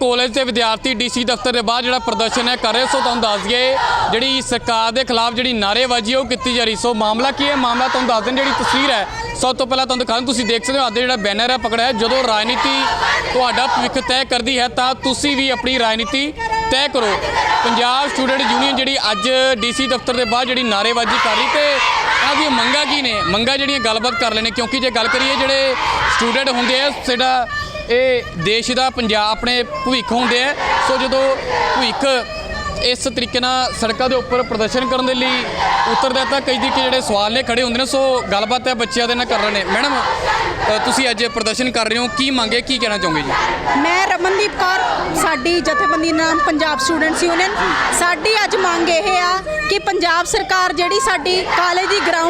College ਦੇ ਵਿਦਿਆਰਥੀ DC ਦਫ਼ਤਰ ਦੇ ਬਾਹਰ ਜਿਹੜਾ ਪ੍ਰਦਰਸ਼ਨ ਹੈ ਕਰ ਰਹੇ ਸੋ ਤੁਹਾਨੂੰ ਦੱਸ ਦਈਏ, ਜਿਹੜੀ ਸਰਕਾਰ ਦੇ ਖਿਲਾਫ ਜਿਹੜੀ ਨਾਅਰੇਬਾਜ਼ੀ ਉਹ ਕੀਤੀ ਜਾ ਰਹੀ। ਸੋ ਮਾਮਲਾ ਕੀ ਹੈ? ਮਾਮਲਾ ਤੁਹਾਨੂੰ ਦੱਸ ਦਿੰਦੇ ਜਿਹੜੀ ਤਸਵੀਰ ਹੈ, ਸਭ ਤੋਂ ਪਹਿਲਾਂ ਤੁਹਾਨੂੰ ਦਿਖਾਉਂ ਤੁਸੀਂ ਦੇਖ ਸਕਦੇ ਹੋ ਅੱਗੇ ਜਿਹੜਾ ਬੈਨਰ ਹੈ ਪਕੜਿਆ ਹੈ, ਜਦੋਂ ਰਾਜਨੀਤੀ ਤੁਹਾਡਾ ਭਵਿੱਖ ਤੈਅ ਕਰਦੀ ਹੈ, ਤਾਂ ਤੁਸੀਂ ਵੀ ਆਪਣੀ ਰਾਜਨੀਤੀ ਤੈਅ ਕਰੋ। ਪੰਜਾਬ ਸਟੂਡੈਂਟ ਯੂਨੀਅਨ ਜਿਹੜੀ ਅੱਜ ਡੀਸੀ ਦਫ਼ਤਰ ਦੇ ਬਾਹਰ ਜਿਹੜੀ ਨਾਅਰੇਬਾਜ਼ੀ ਕਰ ਰਹੀ ਤੇ ਇਹਨਾਂ ਦੀਆਂ ਮੰਗਾਂ ਕੀ ਨੇ? ਮੰਗਾਂ ਜਿਹੜੀਆਂ ਗੱਲਬਾਤ ਕਰ ਲੈਣੇ ਕਿਉਂਕਿ ਜੇ ਗੱਲ ਕਰੀਏ ਜਿਹੜੇ ਸਟੂਡੈਂਟ ਹੁੰਦੇ ਆ ਸਾਡਾ ਇਹ ਦੇਸ਼ ਦਾ ਪੰਜਾਬ ਆਪਣੇ ਭਵਿੱਖ ਹੁੰਦੇ ਆ। ਸੋ ਜਦੋਂ ਭਵਿੱਖ ਇਸ ਤਰੀਕੇ ਨਾਲ ਸੜਕਾਂ ਦੇ ਉੱਪਰ ਪ੍ਰਦਰਸ਼ਨ ਕਰਨ ਦੇ ਲਈ ਉਤਰਦਾ ਤਾਂ ਕਈ ਦੀ ਜਿਹੜੇ ਸਵਾਲ ਨੇ ਖੜੇ ਹੁੰਦੇ ਨੇ। ਸੋ ਗੱਲਬਾਤ ਹੈ ਬੱਚਿਆਂ ਦੇ ਨਾਲ ਕਰ ਰਹੇ ਨੇ। ਮੈਡਮ ਤੁਸੀਂ ਅੱਜ ਪ੍ਰਦਰਸ਼ਨ ਕਰ ਰਹੇ ਹੋ। ਕੀ ਮੰਗੇ ਕੀ ਕਹਿਣਾ ਚਾਹੋਗੇ ਜੀ? ਮੈਂ ਰਮਨਦੀਪ ਕੌਰ, ਸਾਡੀ ਜਥੇਬੰਦੀ ਨਾਮ ਪੰਜਾਬ ਸਟੂਡੈਂਟਸ ਯੂਨੀਅਨ ਸਾਡੀ ਅੱਜ ਮੰਗ ਇਹ ਆ ਕਿ ਪੰਜਾਬ ਸਰਕਾਰ ਜਿਹੜੀ ਸਾਡੀ ਕਾਲਜ ਦੀ ਗਰਾਊਂਡ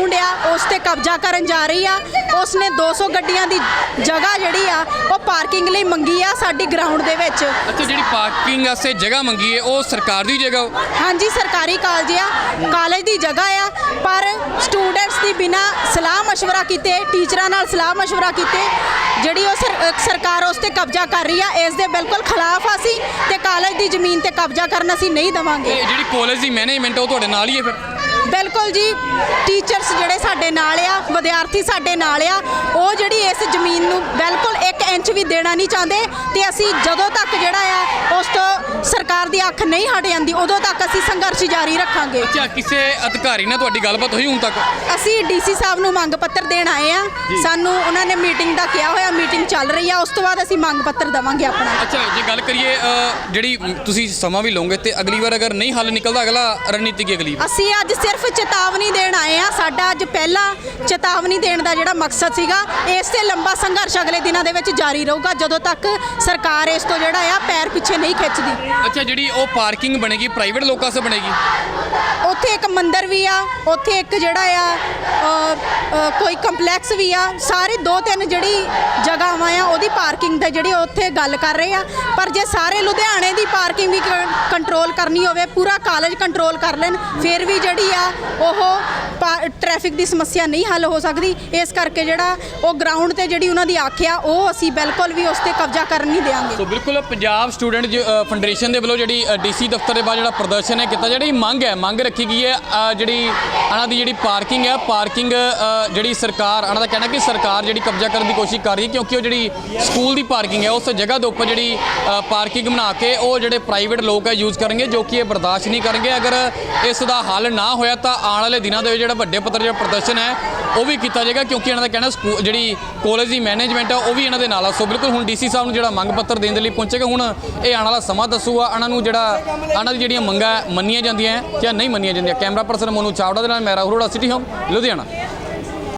ਕਬਜ਼ਾ ਕਰਨ ਜਾ ਰਹੀ ਆ। ਉਸਨੇ 200 ਗੱਡੀਆਂ ਦੀ ਜਗ੍ਹਾ ਜਿਹੜੀ ਆ ਉਹ ਪਾਰਕਿੰਗ ਲਈ ਮੰਗੀ ਆ ਸਾਡੀ ਗਰਾਊਂਡ ਦੇ ਵਿੱਚ। ਅੱਛਾ ਜਿਹੜੀ ਪਾਰਕਿੰਗ ਵਾਸਤੇ ਜਗ੍ਹਾ ਮੰਗੀ ਹੈ ਉਹ ਸਰਕਾਰ ਦੀ ਜਗ੍ਹਾ ਹਾਂਜੀ ਸਰਕਾਰੀ ਕਾਲਜ ਆ ਕਾਲਜ ਦੀ ਜਗ੍ਹਾ ਆ ਪਰ ਸਟੂਡੈਂਟਸ ਦੀ ਬਿਨਾ ਸਲਾਹ ਮਸ਼ਵਰਾ ਕੀਤੇ ਟੀਚਰਾਂ ਨਾਲ ਸਲਾਹ ਮਸ਼ਵਰਾ ਕੀਤੇ ਜਿਹੜੀ ਉਹ ਸਰਕਾਰ ਉਸ ਤੇ ਕਬਜ਼ਾ ਕਰ ਰਹੀ ਆ ਇਸ ਦੇ ਬਿਲਕੁਲ ਖਿਲਾਫ ਆ ਅਸੀਂ ਤੇ ਕਾਲਜ ਦੀ ਜ਼ਮੀਨ ਤੇ ਕਬਜ਼ਾ ਕਰਨ ਅਸੀਂ ਨਹੀਂ ਦਵਾਂਗੇ। ਤੇ ਜਿਹੜੀ ਕਾਲਜ ਦੀ ਮੈਨੇਜਮੈਂਟ ਉਹ ਤੁਹਾਡੇ ਨਾਲ ਹੀ ਹੈ ਫਿਰ? ਬਿਲਕੁਲ ਜੀ ਟੀਚਰਸ ਜਿਹੜੇ ਸਾਡੇ ਨਾਲ ਆ, ਵਿਦਿਆਰਥੀ ਸਾਡੇ ਨਾਲ ਆ, ਉਹ ਜਿਹੜੀ ਇਸ ਜ਼ਮੀਨ ਨੂੰ ਬਿਲਕੁਲ 1 ਇੰਚ ਵੀ ਦੇਣਾ ਨਹੀਂ ਚਾਹੁੰਦੇ ਤੇ ਅਸੀਂ ਜਦੋਂ ਤੱਕ ਜਿਹੜਾ ਆ, ਉਸ ਤੋਂ ਅੱਖ ਨਹੀਂ ਹਟ ਜਾਂਦੀ ਉਦੋਂ ਤੱਕ ਅਸੀਂ ਸੰਘਰਸ਼ ਜਾਰੀ ਰੱਖਾਂਗੇ। ਅੱਛਾ ਕਿਸੇ ਅਧਿਕਾਰੀ ਨਾਲ ਤੁਹਾਡੀ ਗੱਲਬਾਤ ਹੋਈ ਹੁਣ ਤੱਕ? ਅਸੀਂ ਡੀਸੀ ਸਾਹਿਬ ਨੂੰ ਮੰਗ ਪੱਤਰ ਦੇਣ ਆਏ ਆ ਸਾਨੂੰ ਉਹਨਾਂ ਨੇ ਮੀਟਿੰਗ ਦਾ ਕਿਹਾ ਹੋਇਆ ਮੀਟਿੰਗ ਚੱਲ ਰਹੀ ਆ ਉਸ ਤੋਂ ਬਾਅਦ ਅਸੀਂ ਮੰਗ ਪੱਤਰ ਦੇਵਾਂਗੇ ਆਪਣਾ। ਅੱਛਾ ਜੇ ਗੱਲ ਕਰੀਏ ਅ, ਜਿਹੜੀ ਤੁਸੀਂ ਸਮਾਂ ਵੀ ਲਓਗੇ ਤੇ ਅਗਲੀ ਵਾਰ ਅਗਰ ਨਹੀਂ ਹੱਲ ਨਿਕਲਦਾ ਅਗਲਾ ਰਣਨੀਤੀ ਕੀ ਅਗਲੀ ਅਸੀਂ ਅੱਜ ਸਿਰਫ ਚੇਤਾਵਨੀ ਦੇਣ ਆਏ ਆ ਸਾਡਾ ਅੱਜ ਪਹਿਲਾ ਚੇਤਾਵਨੀ ਦੇਣ ਦਾ ਜਿਹੜਾ ਮਕਸਦ ਸੀਗਾ ਇਸ ਤੇ ਲੰਬਾ ਸੰਘਰਸ਼ ਅਗਲੇ ਦਿਨਾਂ ਦੇ ਵਿੱਚ ਜਾਰੀ ਰਹੂਗਾ ਜਦੋਂ ਤੱਕ ਸਰਕਾਰ ਇਸ ਤੋਂ ਜਿਹੜਾ ਆ ਪੈਰ ਪਿੱਛੇ ਨਹੀਂ ਖਿੱਚਦੀ। ਅੱਛਾ ਜਿਹੜੀ ਉਹ ਉਹ ਪਾਰਕਿੰਗ ਬਣੇਗੀ, ਪ੍ਰਾਈਵੇਟ ਲੋਕਾਂ ਸੇ ਬਣੇਗੀ? ਉੱਥੇ ਇੱਕ ਮੰਦਿਰ ਵੀ ਆ, ਉੱਥੇ ਇੱਕ ਜਿਹੜਾ ਆ ਕੋਈ ਕੰਪਲੈਕਸ ਵੀ ਆ, ਸਾਰੇ ਦੋ ਤਿੰਨ ਜਿਹੜੀ ਜਗ੍ਹਾਵਾਂ ਆ, ਉਹਦੀ ਪਾਰਕਿੰਗ ਦਾ ਜਿਹੜੀ ਉੱਥੇ ਗੱਲ ਕਰ ਰਹੇ ਆ। ਪਰ ਜੇ ਸਾਰੇ ਲੁਧਿਆਣੇ ਦੀ ਪਾਰਕਿੰਗ ਵੀ ਕੰਟਰੋਲ ਕਰਨੀ ਹੋਵੇ, ਪੂਰਾ ਕਾਲਜ ਕੰਟਰੋਲ ਕਰ ਲੈਣ। ਫਿਰ ਵੀ ਜਿਹੜੀ ਆ, ਉਹ ਟ੍ਰੈਫਿਕ ਦੀ ਸਮੱਸਿਆ ਨਹੀਂ ਹੱਲ ਹੋ ਸਕਦੀ। ਇਸ ਕਰਕੇ ਜਿਹੜਾ ਉਹ ਗਰਾਊਂਡ ਤੇ ਜਿਹੜੀ ਉਹਨਾਂ ਦੀ ਆਖਿਆ, ਉਹ ਅਸੀਂ ਬਿਲਕੁਲ ਵੀ ਉਸ ਤੇ ਕਬਜ਼ਾ ਕਰਨ ਨਹੀਂ ਦੇਵਾਂਗੇ ਸੋ ਬਿਲਕੁਲ ਪੰਜਾਬ ਸਟੂਡੈਂਟ ਫੈਡਰੇਸ਼ਨ ਦੇ ਵੱਲੋਂ ਜਿਹੜੀ ਡੀਸੀ ਦਫ਼ਤਰ ਦੇ ਬਾਹਰ ਜਿਹੜਾ ਪ੍ਰਦਰਸ਼ਨ ਹੈ ਕੀਤਾ ਜਿਹੜੀ ਮੰਗ ਹੈ, ਮੰਗ ਰੱਖੀ ਗਈ ਹੈ ਜਿਹੜੀ ਇਹਨਾਂ ਦੀ ਜਿਹੜੀ ਪਾਰਕਿੰਗ ਹੈ ਪਾਰਕਿੰਗ ਜਿਹੜੀ ਸਰਕਾਰ ਇਹਨਾਂ ਦਾ ਕਹਿਣਾ ਕਿ ਸਰਕਾਰ ਜਿਹੜੀ ਕਬਜ਼ਾ ਕਰਨ ਦੀ ਕੋਸ਼ਿਸ਼ ਕਰ ਰਹੀ ਹੈ, ਕਿਉਂਕਿ ਉਹ ਜਿਹੜੀ ਸਕੂਲ ਦੀ ਪਾਰਕਿੰਗ ਹੈ, ਉਸ ਜਗ੍ਹਾ ਦੇ ਉੱਪਰ ਜਿਹੜੀ ਪਾਰਕਿੰਗ ਬਣਾ ਕੇ ਉਹ ਜਿਹੜੇ ਪ੍ਰਾਈਵੇਟ ਲੋਕ ਹੈ ਯੂਜ਼ ਕਰਨਗੇ ਜੋ ਕਿ ਇਹ ਬਰਦਾਸ਼ਤ ਨਹੀਂ ਕਰਨਗੇ। ਅਗਰ ਇਸ ਦਾ ਹੱਲ ਨਾ ਹੋਇਆ ਤਾਂ ਆਉਣ ਵਾਲੇ ਦਿਨਾਂ ਦੇ ਵਿੱਚ ਜਿਹੜਾ ਵੱਡੇ ਪੱਧਰ ਜਿਹੜਾ ਪ੍ਰਦਰਸ਼ਨ ਹੈ, ਉਹ ਵੀ ਕੀਤਾ ਜਾਏਗਾ। ਕਿਉਂਕਿ ਇਹਨਾਂ ਦਾ ਕਹਿਣਾ ਸਕੂ- ਜਿਹੜੀ ਕਾਲਜ ਦੀ ਮੈਨੇਜਮੈਂਟ ਹੈ ਉਹ ਵੀ ਇਹਨਾਂ ਦੇ ਨਾਲ ਆ। ਸੋ ਬਿਲਕੁਲ ਹੁਣ ਡੀਸੀ ਸਾਹਿਬ ਨੂੰ ਜਿਹੜਾ ਮੰਗ ਪੱਤਰ ਦੇਣ ਦੇ ਲਈ ਪਹੁੰਚੇਗਾ। ਹੁਣ ਇਹ ਆਉਣ ਵਾਲਾ ਸਮਾਂ ਦੱਸੂਗਾ। ਇਹਨਾਂ ਨੂੰ ਜਿਹੜਾ, ਇਹਨਾਂ ਦੀ ਜਿਹੜੀਆਂ ਮੰਗਾਂ ਮੰਨੀਆਂ ਜਾਂਦੀਆਂ ਜਾਂ ਨਹੀਂ ਮੰਨੀਆਂ ਜਾਂਦੀਆਂ। ਕੈਮਰਾ ਪਰਸਨ ਮੋਨੂ ਚਾਵੜਾ ਦੇ ਨਾਲ, ਮੈਂ ਰਾਹੁਲ ਸਿਟੀ ਹੋਮ ਲੁਧਿਆਣਾ।